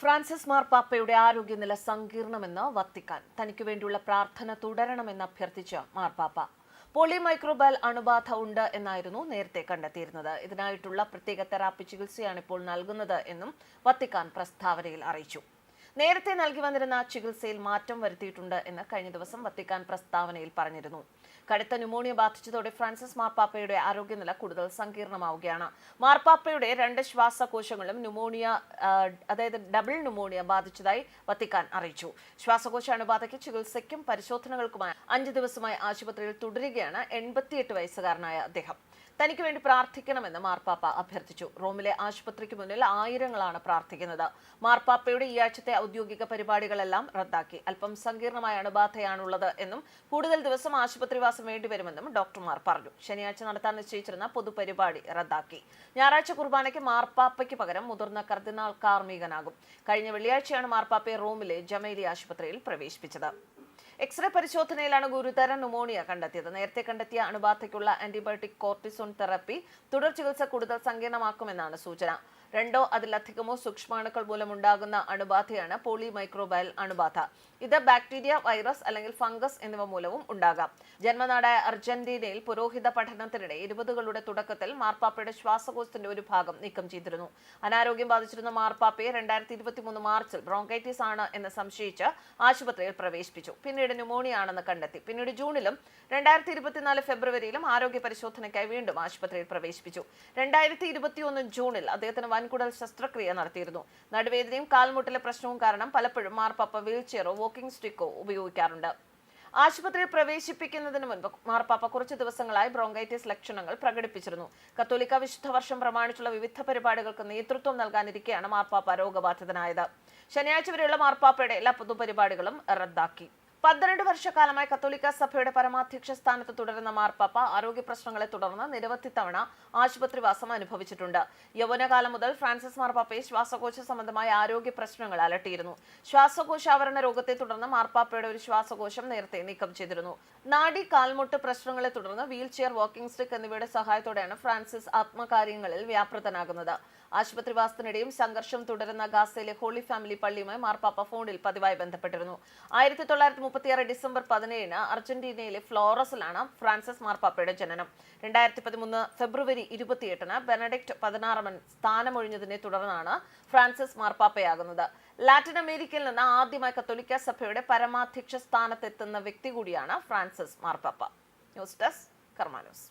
Francis മാർപ്പാപ്പയുടെ ആരോഗ്യനില സങ്കീർണമെന്ന് Vatican തനിക്ക് വേണ്ടിയുള്ള പ്രാർത്ഥന തുടരണമെന്ന് അഭ്യർത്ഥിച്ച മാർപ്പാപ്പ. പോളി മൈക്രോബൽ അണുബാധ ഉണ്ട് എന്നായിരുന്നു നേരത്തെ കണ്ടെത്തിയിരുന്നത്. ഇതിനായിട്ടുള്ള പ്രത്യേക തെറാപ്പി ചികിത്സയാണ് ഇപ്പോൾ നൽകുന്നത് എന്നും വത്തിക്കാൻ പ്രസ്താവനയിൽ അറിയിച്ചു. നേരത്തെ നൽകി വന്നിരുന്ന ചികിത്സയിൽ മാറ്റം വരുത്തിയിട്ടുണ്ട് എന്ന് കഴിഞ്ഞ ദിവസം വത്തിക്കാൻ പ്രസ്താവനയിൽ പറഞ്ഞിരുന്നു. കടുത്ത ന്യൂമോണിയ ബാധിച്ചതോടെ ഫ്രാൻസിസ് മാർപ്പാപ്പയുടെ ആരോഗ്യനില കൂടുതൽ സങ്കീർണമാവുകയാണ്. മാർപ്പാപ്പയുടെ രണ്ട് ശ്വാസകോശങ്ങളും ന്യൂമോണിയ അതായത് ഡബിൾ ന്യൂമോണിയ ബാധിച്ചതായി വത്തിക്കാൻ അറിയിച്ചു. ശ്വാസകോശ അണുബാധയ്ക്ക് ചികിത്സയ്ക്കും പരിശോധനകൾക്കുമായി അഞ്ച് ദിവസമായി ആശുപത്രിയിൽ തുടരുകയാണ് എൺപത്തിയെട്ട് വയസ്സുകാരനായ അദ്ദേഹം. തനിക്ക് വേണ്ടി പ്രാർത്ഥിക്കണമെന്ന് മാർപ്പാപ്പ അഭ്യർത്ഥിച്ചു. റോമിലെ ആശുപത്രിക്ക് മുന്നിൽ ആയിരങ്ങളാണ് പ്രാർത്ഥിക്കുന്നത്. മാർപ്പാപ്പയുടെ ഈ ആഴ്ചത്തെ ഔദ്യോഗിക പരിപാടികളെല്ലാം റദ്ദാക്കി. അല്പം സങ്കീർണമായ അണുബാധയാണുള്ളത് എന്നും കൂടുതൽ ദിവസം ആശുപത്രിവാസം വേണ്ടിവരുമെന്നും ഡോക്ടർമാർ പറഞ്ഞു. ശനിയാഴ്ച നടത്താൻ നിശ്ചയിച്ചിരുന്ന പൊതുപരിപാടി റദ്ദാക്കി. ഞായറാഴ്ച കുർബാനയ്ക്ക് മാർപ്പാപ്പയ്ക്ക് പകരം മുതിർന്ന കർദിനാൾ കാർമികനാകും കഴിഞ്ഞ വെള്ളിയാഴ്ചയാണ് മാർപ്പാപ്പയെ റോമിലെ ജമേലി ആശുപത്രിയിൽ പ്രവേശിപ്പിച്ചത്. എക്സ്റേ പരിശോധനയിലാണ് ഗുരുതര ന്യൂമോണിയ കണ്ടെത്തിയത്. നേരത്തെ കണ്ടെത്തിയ അണുബാധയ്ക്കുള്ള ആന്റിബയോട്ടിക് കോർട്ടിസോൺ തെറപ്പി തുടർ ചികിത്സ കൂടുതൽ സങ്കീർണമാക്കുമെന്നാണ് സൂചന. രണ്ടോ അതിലധികമോ സൂക്ഷ്മാണുക്കൾ മൂലമുണ്ടാകുന്ന അണുബാധയാണ് പോളി മൈക്രോബയൽ അണുബാധ. ഇത് ബാക്ടീരിയ വൈറസ് അല്ലെങ്കിൽ ഫംഗസ് എന്നിവ മൂലവും ഉണ്ടാകാം. ജന്മനാടായ അർജന്റീനയിൽ പുരോഹിത പഠനത്തിനിടെ ഇരുപതുകളുടെ തുടക്കത്തിൽ മാർപ്പാപ്പയുടെ ശ്വാസകോശത്തിന്റെ ഒരു ഭാഗം നീക്കം ചെയ്തിരുന്നു. അനാരോഗ്യം ബാധിച്ചിരുന്ന മാർപ്പാപ്പയെ രണ്ടായിരത്തി ഇരുപത്തിമൂന്ന് മാർച്ചിൽ ബ്രോങ്കൈറ്റിസ് ആണ് എന്ന് സംശയിച്ച് ആശുപത്രിയിൽ പ്രവേശിപ്പിച്ചു. പിന്നീട് ന്യൂമോണിയ ആണെന്ന് കണ്ടെത്തി. പിന്നീട് ജൂണിലും രണ്ടായിരത്തി ഇരുപത്തിനാല് ഫെബ്രുവരിയിലും ആരോഗ്യ പരിശോധനയ്ക്കായി വീണ്ടും ആശുപത്രിയിൽ പ്രവേശിപ്പിച്ചു. രണ്ടായിരത്തി ഇരുപത്തിയൊന്ന് ജൂണിൽ അദ്ദേഹത്തിന് വൻകുടൽ ശസ്ത്രക്രിയ നടത്തിയിരുന്നു. നടുവേദനയും കാൽമുട്ടിലെ പ്രശ്നവും കാരണം പലപ്പോഴും മാർപ്പാപ്പ വീൽചെയറോ വോക്കിംഗ് സ്റ്റിക്കോ ഉപയോഗിക്കാറുണ്ട്. ആശുപത്രിയിൽ പ്രവേശിപ്പിക്കുന്നതിന് മുൻപ് മാർപ്പാപ്പ കുറച്ച് ദിവസങ്ങളായി ബ്രോങ്കൈറ്റിസ് ലക്ഷണങ്ങൾ പ്രകടിപ്പിച്ചിരുന്നു. കത്തോലിക്ക വിശുദ്ധ വർഷം പ്രമാണിച്ചുള്ള വിവിധ പരിപാടികൾക്ക് നേതൃത്വം നൽകാനിരിക്കെയാണ് മാർപ്പാപ്പ രോഗബാധിതനായത്. ശനിയാഴ്ച വരെയുള്ള മാർപ്പാപ്പയുടെ എല്ലാ പൊതുപരിപാടികളും റദ്ദാക്കി. പന്ത്രണ്ട് വർഷക്കാലമായി കത്തോലിക്ക സഭയുടെ പരമാധ്യക്ഷ സ്ഥാനത്ത് തുടരുന്ന മാർപ്പാപ്പ ആരോഗ്യ പ്രശ്നങ്ങളെ തുടർന്ന് നിരവധി തവണ ആശുപത്രിവാസം അനുഭവിച്ചിട്ടുണ്ട്. യൗവനകാലം മുതൽ ഫ്രാൻസിസ് മാർപ്പാപ്പയെ ശ്വാസകോശ സംബന്ധമായ ആരോഗ്യ പ്രശ്നങ്ങൾ അലട്ടിയിരുന്നു. ശ്വാസകോശാവരണ രോഗത്തെ തുടർന്ന് മാർപ്പാപ്പയുടെ ഒരു ശ്വാസകോശം നേരത്തെ നീക്കം ചെയ്തിരുന്നു. നാഡി കാൽമുട്ട് പ്രശ്നങ്ങളെ തുടർന്ന് വീൽചെയർ വാക്കിംഗ് സ്റ്റിക്ക് എന്നിവയുടെ സഹായത്തോടെയാണ് ഫ്രാൻസിസ് ആത്മകാര്യങ്ങളിൽ വ്യാപൃതനാകുന്നത്. ആശുപത്രിവാസത്തിനിടെയും സംഘർഷം തുടരുന്ന ഗാസയിലെ ഹോളി ഫാമിലി പള്ളിയുമായി മാർപ്പാപ്പ ഫോണിൽ പതിവായി ബന്ധപ്പെട്ടിരുന്നു. ആയിരത്തി മുപ്പത്തിയാറ് ഡിസംബർ പതിനേഴിന് അർജന്റീനയിലെ ഫ്ലോറസിലാണ് ഫ്രാൻസിസ് മാർപ്പാപ്പയുടെ ജനനം. രണ്ടായിരത്തി പതിമൂന്ന് ഫെബ്രുവരി ഇരുപത്തിയെട്ടിന് ബെനഡിക്ട് പതിനാറമൻ സ്ഥാനമൊഴിഞ്ഞതിനെ തുടർന്നാണ് ഫ്രാൻസിസ് മാർപ്പാപ്പയാകുന്നത്. ലാറ്റിൻ അമേരിക്കയിൽ നിന്ന് ആദ്യമായി കത്തോലിക്ക സഭയുടെ പരമാധ്യക്ഷ സ്ഥാനത്തെത്തുന്ന വ്യക്തി കൂടിയാണ് ഫ്രാൻസിസ് മാർപ്പാപ്പ. News desk കർമാനോസ്